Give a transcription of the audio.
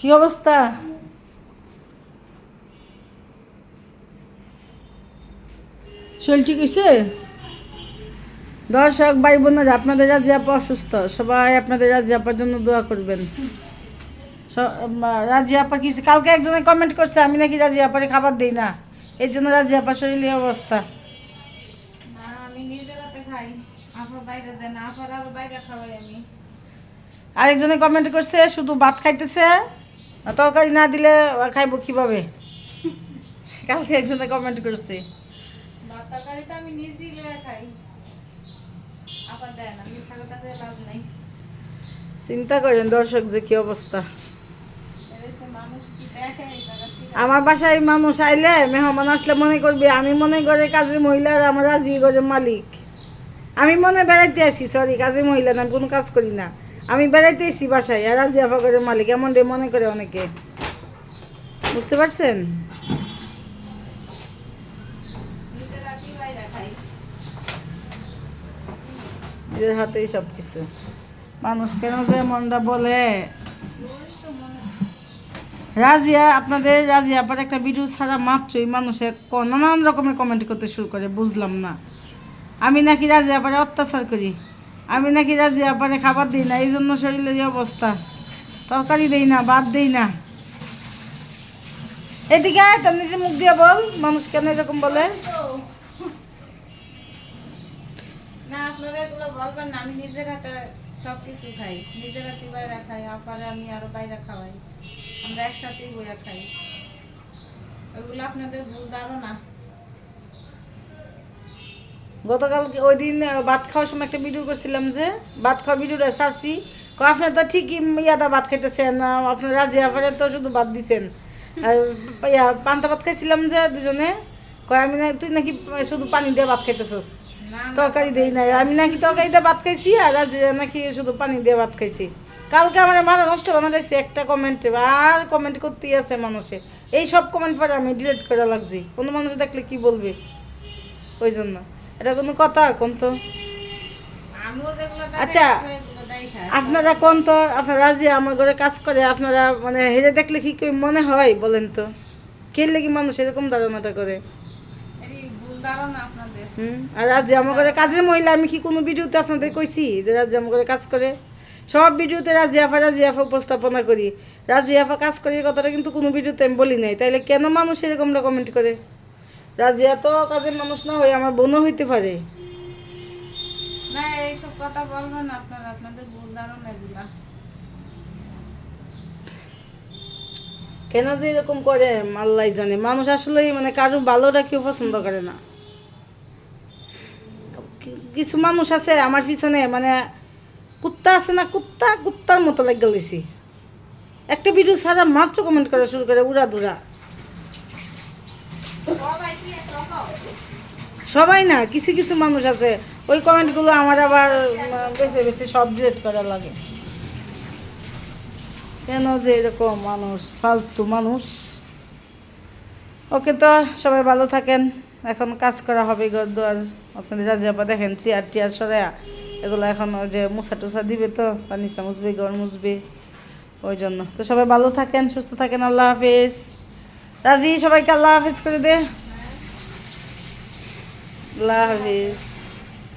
কি অবস্থা? ঠিক হয়েছে দর্শক ভাই বোনেরা আপনাদের রাজি আপা অসুস্থ। সবাই আপনাদের রাজি আপার জন্য দোয়া করবেন। স- আম- রাজি আপা কি কালকে একজনে কমেন্ট করছে, আমি নাকি রাজি আপারে খাবার দিই না। এর জন্য রাজি আপা শরীরের অবস্থা। আমি নিজের হাতে খাই। আফা বাইরে দেন আফার আরও বাইরে খাওয়াই আমি। আরেকজনে কমেন্ট করছে শুধু ভাত খাইতেছে। তরকারি না দিলে খাইবো কীভাবে? কালকে একজনে কমেন্ট করছে। চিন্তা করেন দর্শক যে কি অবস্থা। আমার বাসায় মানুষ আইলে মেহমান আসলে মনে করবে আমি মনে করে কাজের মহিলা আর আমার রাজি করে মালিক। আমি মনে বেড়াইতে আসি সরি কাজের মহিলা না কোনো কাজ করি না। আমি বেড়াইতে আসি বাসায়, আর রাজি আফা করে মালিক, এমন রে মনে করে অনেকে। বুঝতে পারছেন? নিজের হাতেই সব কিছু মানুষ কেন যে মনটা বলে? রাজিয়া, আপনাদের রাজিয়া আবার একটা ভিডিও ছাড়া মাত্রই মানুষে নানান রকমের কমেন্ট করতে শুরু করে, বুঝলাম না। আমি নাকি রাজিয়া আপারে অত্যাচার করি। আমি নাকি রাজিয়া আপারে খাবার দিই না এই জন্য শরীরের অবস্থা। তরকারি দেই না, ভাত দেই না। এদিকে আয় তোর নিজে মুখ দিয়ে বল, মানুষ কেন এরকম বলে? না, আপনারা এগুলো না, আমি নিজের হাতে সব খাই। নিজের হাতে বাইরে খাই আমি বাইরে খাওয়াই। আমরা একসাথেই বইয়া খাই। ওগুলো আপনাদের ভুল ধারণা। গতকাল ওই দিন ভাত খাওয়ার সময় একটা ভিডিও করছিলাম যে ভাত খাওয়া ভিডিওটা সারছি। কো আপনি তো ঠিকই ইয়াদা ভাত খাইতেছেন আপনার রাজি আফারে তো শুধু ভাত দিছেন। আর ইয়া পান্তা ভাত খাইছিলাম যে দুজনে। কয় আমি না তুই নাকি শুধু পানি দিয়ে ভাত খাইতেছস? তরকারি দেই নাই। আমি নাকি তরকারি দিয়ে ভাত খাইছি আর রাজি নাকি শুধু পানি দিয়ে ভাত খাইছি। কালকে আমার মাথা নষ্ট বানাইছে একটা কমেন্টে আর কমেন্ট করতেই আছে মানুষে। এই সব কমেন্ট পরে আমি ডিলিট করা লাগছি কোনো মানুষ দেখলে কি বলবে? ওই জন্য। এটা কোনো কথা কোন তো? আচ্ছা। আপনারা কোন তো? আপনারা যে আমার ঘরে কাজ করে আপনারা মানে হেরে দেখলে কি কি মনে হয় বলেন তো? খেললে কি মানুষ এরকম ধারণাটা করে? আর আজ যে আমার ঘরে কাজের মহিলা আমি কি কোনো ভিডিওতে আপনাদের কইছি যে রাজি আমার ঘরে কাজ করে? সব ভিডিওতে রাজি আফা রাজি আফা উপস্থাপনা করি। রাজি আফা কাজ করি কথাটা কিন্তু কোনো ভিডিওতে আমি বলি নাই। তাইলে কেন মানুষ এরকমটা কমেন্ট করে? রাজিয়া তো কাজের মানুষ না হয়ে আমার বোনও হইতে পারে। না এইসব কথা বলবেন না আপনারা আপনাদের ভুল ধারণা এগুলা। কেন যে এরকম করে? আল্লাহ জানে। মানুষ আসলেই মানে কারও ভালোটা কেউ পছন্দ করে না। কিছু মানুষ আছে আমার পিছনে মানে কুত্তা আছে না কুত্তা কুত্তার মতো লাগে লইছি। একটা ভিডিও সারা মাত্র কমেন্ট করা শুরু করে উড়া দুরা সবাই না, কিছু কিছু মানুষ আছে। ওই কমেন্টগুলো আমার আবার বেছে বেছে সব ডিলেট করা লাগে। কেন যে এরকম মানুষ, ফালতু মানুষ। ওকে তো সবাই ভালো থাকেন। এখন কাজ করা হবে ঘর দুয়ার আপনাদের রাজিয়াপা দেখেন, চেয়ার টিয়ার সরাইয়া এগুলো এখন ওই যে মুছা টুসা দিবে তো পানিসা মুছবে, ঘর মুছবে। ওই জন্য। তো সবাই ভালো থাকেন, সুস্থ থাকেন, আল্লাহ হাফিজ। রাজি সবাইকে আল্লাহ হাফিজ করে দে আল্লাহ হাফিজ